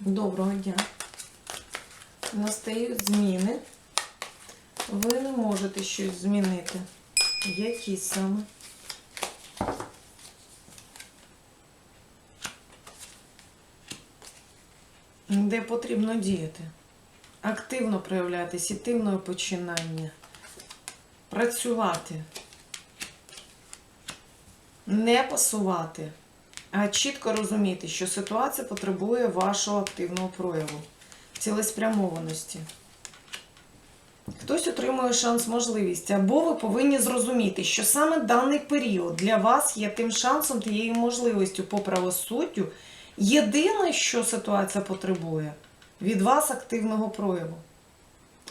Доброго дня. Настають зміни. Ви не можете щось змінити. Які саме? Де потрібно діяти? Активно проявлятись, активне починання. Працювати. Не пасувати, чітко розуміти, що ситуація потребує вашого активного прояву, цілеспрямованості. Хтось отримує шанс можливість, або ви повинні зрозуміти, що саме даний період для вас є тим шансом, тією можливістю по правосуддю. Єдине, що ситуація потребує від вас активного прояву.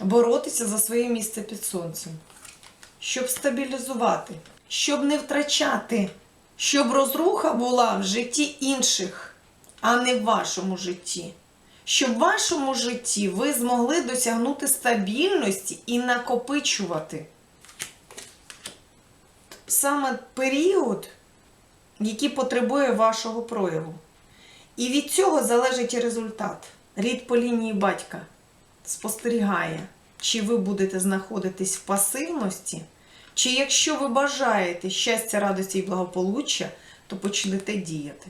Боротися за своє місце під сонцем, щоб стабілізувати, щоб не втрачати, щоб розруха була в житті інших, а не в вашому житті. Щоб в вашому житті ви змогли досягнути стабільності і накопичувати. Саме період, який потребує вашого прояву. І від цього залежить результат. Рід по лінії батька спостерігає, чи ви будете знаходитись в пасивності, чи якщо ви бажаєте щастя, радості і благополуччя, то почнете діяти.